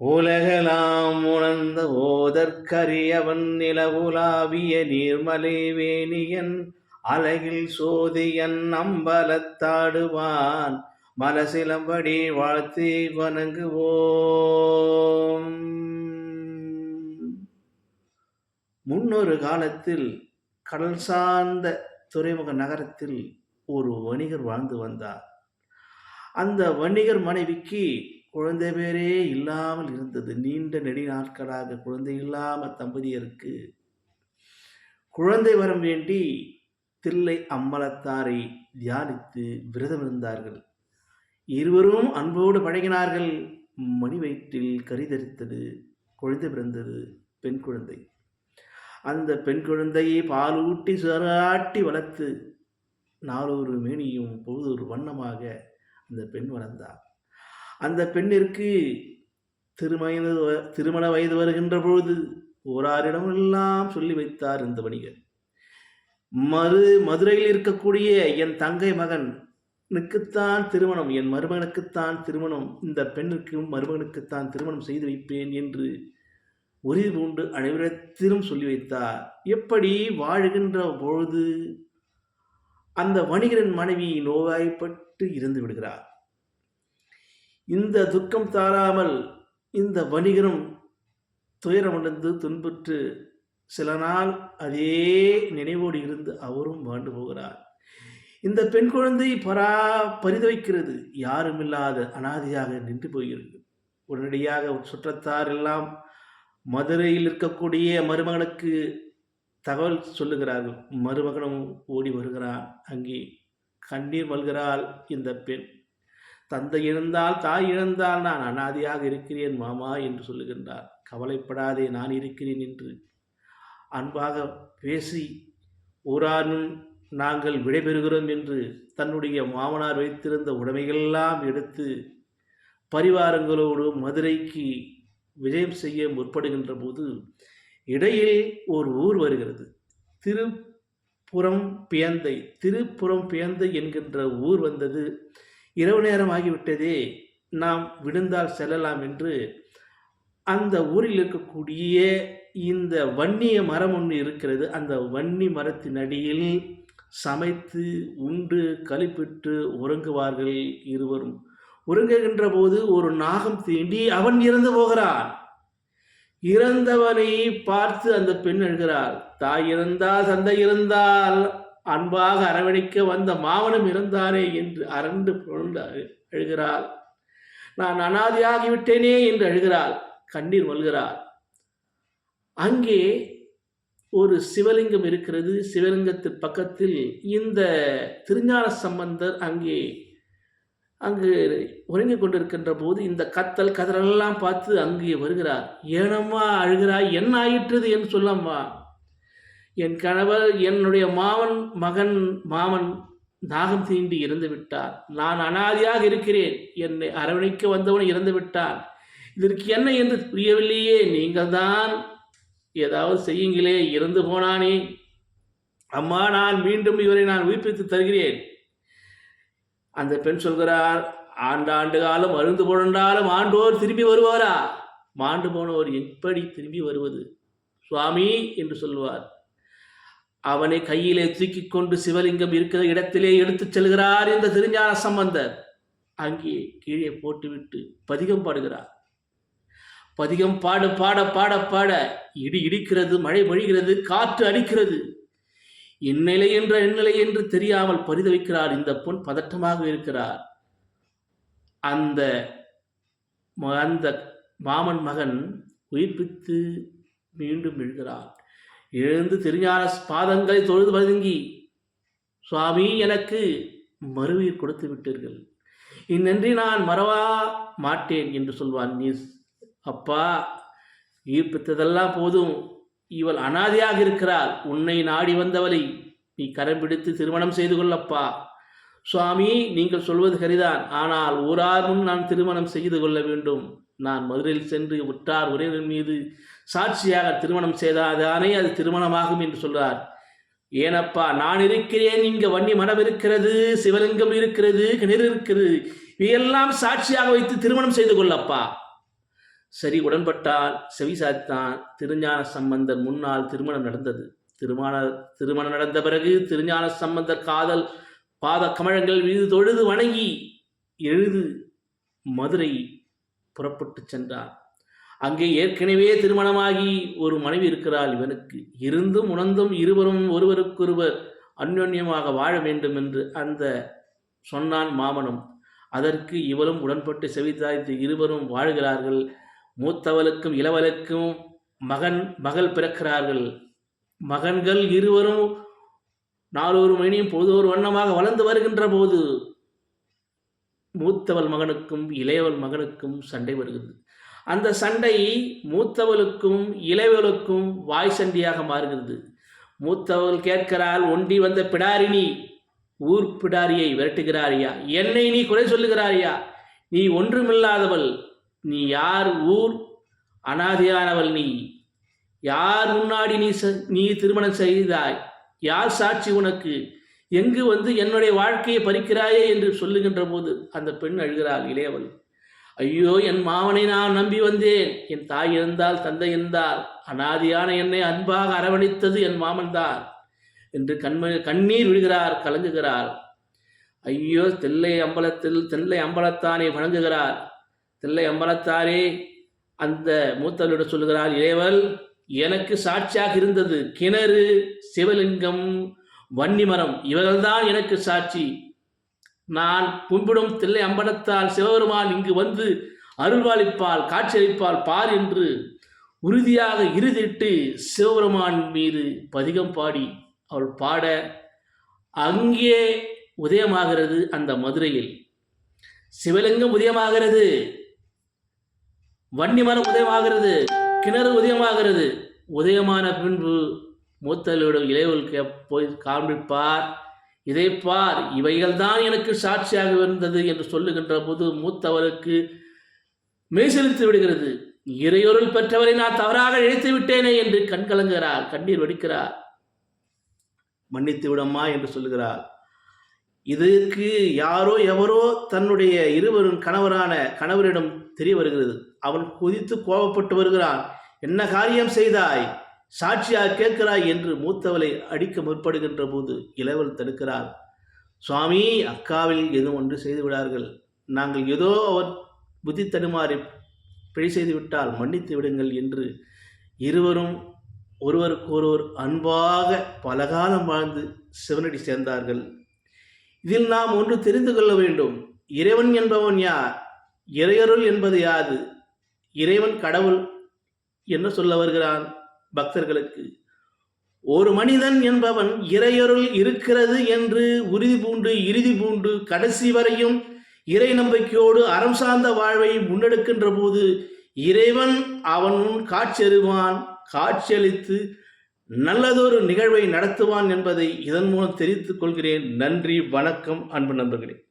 உலகலாம் உணர்ந்த ஓதற்கரியவன் நிலவுலாவிய நீர்மலை வேணியன் அழகில் சோதியன் அம்பலத்தாடுவான் மலசிலம்படி வாழ்த்தி வணங்குவோம். முன்னொரு காலத்தில் கடல் சார்ந்த துறைமுக நகரத்தில் ஒரு வணிகர் வாழ்ந்து வந்தார். அந்த வணிகர் மனைவிக்கு குழந்தை பேரே இல்லாமல் இருந்தது. நீண்ட நெடி நாட்களாக குழந்தை இல்லாமல் தம்பதியருக்கு. குழந்தை வரம் வேண்டி தில்லை அம்பலத்தாரை தியானித்து விரதம் இருந்தார்கள். இருவரும் அன்போடு பழகினார்கள். மணி வயிற்றில் கரிதரித்தது குழந்தை பிறந்தது. பெண் குழந்தை. அந்த பெண் குழந்தையை பாலூட்டி சுராட்டி வளர்த்து நாலொரு மேனியும் பொழுது ஒரு வண்ணமாக அந்த பெண் வளர்ந்தார். அந்த பெண்ணிற்கு திருமண திருமண வயது வருகின்ற பொழுது ஓராரிடமெல்லாம் சொல்லி வைத்தார் இந்த வணிகர். மறு மதுரையில் இருக்கக்கூடிய என் தங்கை மகனுக்குத்தான் திருமணம் என் மருமகனுக்குத்தான் திருமணம் இந்த பெண்ணுக்கும் மருமகனுக்குத்தான் திருமணம் செய்து வைப்பேன் என்று உறுதி பூண்டு அனைவரத்திலும் சொல்லி வைத்தார். எப்படி வாழுகின்ற பொழுது அந்த வணிகரின் மனைவி நோவாய்ப்பட்டு இறந்து விடுகிறார். இந்த துக்கம் தாராமல் இந்த வணிகரும் துயரமடைந்து துன்புற்று சில நாள் அதே நினைவோடு இருந்து அவரும் வாழ்ந்து போகிறார். இந்த பெண் குழந்தை பரா பரிதவிக்கிறது. யாருமில்லாத அனாதியாக அனாதையாக நின்று போகிறது. உடனடியாக சுற்றத்தார் எல்லாம் மதுரையில் இருக்கக்கூடிய மருமகனுக்கு தகவல் சொல்லுகிறார்கள். மருமகனும் ஓடி வருகிறான். அங்கே கண்ணீர் மல்கிறாள் இந்த பெண். தந்தை இழந்தால் தாய் இழந்தால் நான் அனாதையாக இருக்கிறேன் மாமா என்று சொல்லுகின்றார். கவலைப்படாதே நான் இருக்கிறேன் என்று. அன்பாக பேசி ஊரானும் நாங்கள் விடைபெறுகிறோம் என்று தன்னுடைய மாமனார் வைத்திருந்த உடைமைகளெல்லாம் எடுத்து பரிவாரங்களோடு மதுரைக்கு விஜயம் செய்ய முற்படுகின்ற போது இடையில் ஒரு ஊர் வருகிறது. திருப்புறம் பியந்தை திருப்புறம் பியந்தை என்கின்ற ஊர் வந்தது. இரவு நேரம் ஆகிவிட்டதே நாம் விழுந்தால் செல்லலாம் என்று அந்த ஊரில் இருக்கக்கூடிய இந்த வன்னிய மரம் ஒன்று இருக்கிறது. அந்த வன்னி மரத்தின் அடியில் சமைத்து உண்டு கழிப்பிட்டு உறங்குவார்கள் இருவரும். உறங்குகின்ற போது ஒரு நாகம் தீண்டி அவன் இறந்து போகிறான். இறந்தவனை பார்த்து அந்த பெண் எழுகிறாள் தாய் இறந்தால் சந்தை இறந்தால் அன்பாக அரவணைக்க வந்த மாவனம் இருந்தானே என்று அரண்டு புரண்டு அழுகிறாள். நான் அனாதியாகிவிட்டேனே என்று அழுகிறாள். கண்ணீர் மல்கிறாள். அங்கே ஒரு சிவலிங்கம் இருக்கிறது. சிவலிங்கத்து பக்கத்தில் இந்த திருஞான சம்பந்தர் அங்கே அங்கு உறங்கிக் கொண்டிருக்கின்ற போது இந்த கத்தல் கதறெல்லாம் பார்த்து அங்கே வருகிறார். ஏனம்மா அழுகிறாய்? என்ன ஆயிற்றது என்று சொல்லம்மா. என் கணவர் என்னுடைய மாமன் மகன் மாமன் நாகம் தீண்டி இறந்து விட்டார். நான் அனாதியாக இருக்கிறேன். என்னை அரவணைக்க வந்தவன் இறந்து விட்டான். இதற்கு என்ன என்று புரியவில்லையே. நீங்கள் தான் ஏதாவது செய்யுங்களே. இறந்து போனானே. அம்மா நான் மீண்டும் இவரை நான் உயிர்ப்பித்து தருகிறேன். அந்த பெண் சொல்கிறார் ஆண்டாண்டு காலம் அருந்து புரண்டாலும் ஆண்டோர் திரும்பி வருவாரா? மாண்டு போனவர் எப்படி திரும்பி வருவது? சுவாமி என்று சொல்வார். அவனை கையிலே தூக்கி கொண்டு சிவலிங்கம் இருக்கிற இடத்திலே எடுத்துச் செல்கிறார் இந்த திருஞான சம்பந்தர். அங்கே கீழே போட்டுவிட்டு பதிகம் பாடுகிறார். பதிகம் பாடு பாட பாட பாட இடி இடிக்கிறது மழை பொழிகிறது காற்று அடிக்கிறது. இந்நிலை என்ற இந்நிலை என்று தெரியாமல் பரிதவிக்கிறார் இந்த பொன் பதட்டமாக இருக்கிறார். அந்த அந்த மாமன் மகன் உயிர்ப்பித்து மீண்டும் எழுகிறார் எழுந்து திருஞான பாதங்களை தொழுது வதங்கி சுவாமி எனக்கு மறுவீர் கொடுத்து விட்டீர்கள். இந்நன்றி நான் மறவா மாட்டேன் என்று சொல்வான் நீ அப்பா ஈர்ப்பித்ததெல்லாம் போதும். இவள் அனாதையாக இருக்கிறாள். உன்னை நாடி வந்தவளை நீ கரம் பிடித்து திருமணம் செய்து கொள்ளப்பா. சுவாமி நீங்கள் சொல்வது சரிதான். ஆனால் ஊராரும் நான் திருமணம் செய்து கொள்ள வேண்டும். நான் மதுரையில் சென்று உற்றார் உறவின் மீது சாட்சியாக திருமணம் செய்தாதானே அது திருமணமாகும் என்று சொல்றார். ஏனப்பா நான் இருக்கிறேன். இங்கே வன்னி மடம் இருக்கிறது சிவலிங்கம் இருக்கிறது கிணறு இருக்கிறது இவையெல்லாம் சாட்சியாக வைத்து திருமணம் செய்து கொள்ளப்பா. சரி உடன்பட்டால் செவிசாய்த்தான். திருஞான சம்பந்தர் முன்னால் திருமணம் நடந்தது. திருமண திருமணம் நடந்த பிறகு திருஞான சம்பந்தர் காதல் பாத கமழங்கள் மீது தொழுது வணங்கி எழுது மதுரை புறப்பட்டு சென்றான் அங்கே ஏற்கனவே திருமணமாகி ஒரு மனைவி இருக்கிறாள். இவனுக்கு இருந்தும் உணர்ந்தும் இருவரும் ஒருவருக்கொருவர் அந்யோன்யமாக வாழ வேண்டும் என்று அந்த சொன்னான் மாமனும். அதற்கு இவளும் உடன்பட்டு செவித்தாய்த்து இருவரும் வாழ்கிறார்கள். மூத்தவளுக்கும் இளவலுக்கும் மகன் மகள் பிறக்கிறார்கள். மகன்கள் இருவரும் நாலொரு மணியும் பொழுதொரு வண்ணமாக வளர்ந்து வருகின்ற போது மூத்தவள் மகனுக்கும் இளையவள் மகனுக்கும் சண்டை வருகிறது. அந்த சண்டை மூத்தவளுக்கும் இளையவளுக்கும் வாய் சண்டையாக மாறுகிறது. மூத்தவள் கேட்கிறாள் ஒண்டி வந்த பிடாரினி ஊர் பிடாரியை விரட்டுகிறாரியா? என்னை நீ குறை சொல்லுகிறாரியா? நீ ஒன்றுமில்லாதவள் நீ யார் ஊர் அனாதையானவள் நீ? யார் முன்னாடி நீ ச- நீ திருமணம் செய்தாய்? யார் சாட்சி உனக்கு? எங்கு வந்து என்னுடைய வாழ்க்கையை பறிக்கிறாயே என்று சொல்லுகின்ற போது அந்த பெண் அழுகிறாள் இளையவள். ஐயோ என் மாமனை நான் நம்பி வந்தேன். என் தாய் இருந்தால் தந்தை இருந்தால் அனாதியான என்னை அன்பாக அரவணைத்தது என் மாமன்தான் என்று கண்ம கண்ணீர் விடுகிறார் கலங்குகிறார். ஐயோ தெல்லை அம்பலத்தில் தெல்லை அம்பலத்தானே வணங்குகிறார். தெல்லை அம்பலத்தாரே அந்த மூத்தவளிடம் சொல்லுகிறார் இளையவள் எனக்கு சாட்சியாக இருந்தது கிணறு சிவலிங்கம் வன்னிமரம். இவர்கள்தான் எனக்கு சாட்சி. நான் கும்பிடும் தில்லை அம்பலத்தால் சிவபெருமான் இங்கு வந்து அருள்வாளிப்பால் காட்சியளிப்பால் பார் என்று உறுதியாக இறுதிட்டு சிவபெருமான் மீது பதிகம் பாடி அவள் பாட அங்கே உதயமாகிறது அந்த மதுரையில். சிவலிங்கம் உதயமாகிறது. வன்னிமரம் உதயமாகிறது. கிணறு உதயமாகிறது. உதயமான பின்பு மூத்தலிடம் இளையவளுக்கு போய் காண்பிப்பார். இதை பார் இவைகள்தான் எனக்கு சாட்சியாக இருந்தது என்று சொல்லுகின்ற போது மூத்தவருக்கு மெய்சிலித்து விடுகிறது. இறையொருள் பெற்றவரை நான் தவறாக இழைத்து விட்டேனே என்று கண்கலங்குகிறார் கண்ணீர் வெடிக்கிறார். மன்னித்து விடம்மா என்று சொல்லுகிறார். இதற்கு யாரோ எவரோ தன்னுடைய இருவரும் கணவரான கணவரிடம் தெரிய வருகிறது. அவன் குதித்து கோபப்பட்டு வருகிறான் என்ன காரியம் செய்தாய்? சாட்சியாக கேட்கிறாய்? என்று மூத்தவளை அடிக்க முற்படுகின்ற போது இளவல் தடுக்கிறார் சுவாமி அக்காவில் ஏதோ ஒன்று செய்து விடார்கள். நாங்கள் ஏதோ அவர் புத்தி தடுமாறி பிழை செய்து விட்டால் மன்னித்து விடுங்கள் என்று இருவரும் ஒருவருக்கொருவர் அன்பாக பலகாலம் வாழ்ந்து சிவனடி சேர்ந்தார்கள். இதில் நாம் ஒன்று தெரிந்து கொள்ள வேண்டும். இறைவன் என்பவன் யார்? இறையருள் என்பது யாது? இறைவன் கடவுள் என்ன சொல்ல வருகிறான் பக்தர்களுக்கு. ஒரு மனிதன் என்பவன் இறையருள் இருக்கிறது என்று உறுதி பூண்டு இறுதி பூண்டு கடைசி வரையும் இறை நம்பிக்கையோடு அறம் சார்ந்த வாழ்வை முன்னெடுக்கின்ற போது இறைவன் அவன் காட்சியறிவான் காட்சியளித்து நல்லதொரு நிகழ்வை நடத்துவான் என்பதை இதன் மூலம் தெரிவித்துக் கொள்கிறேன். நன்றி வணக்கம் அன்பு நண்பர்களே.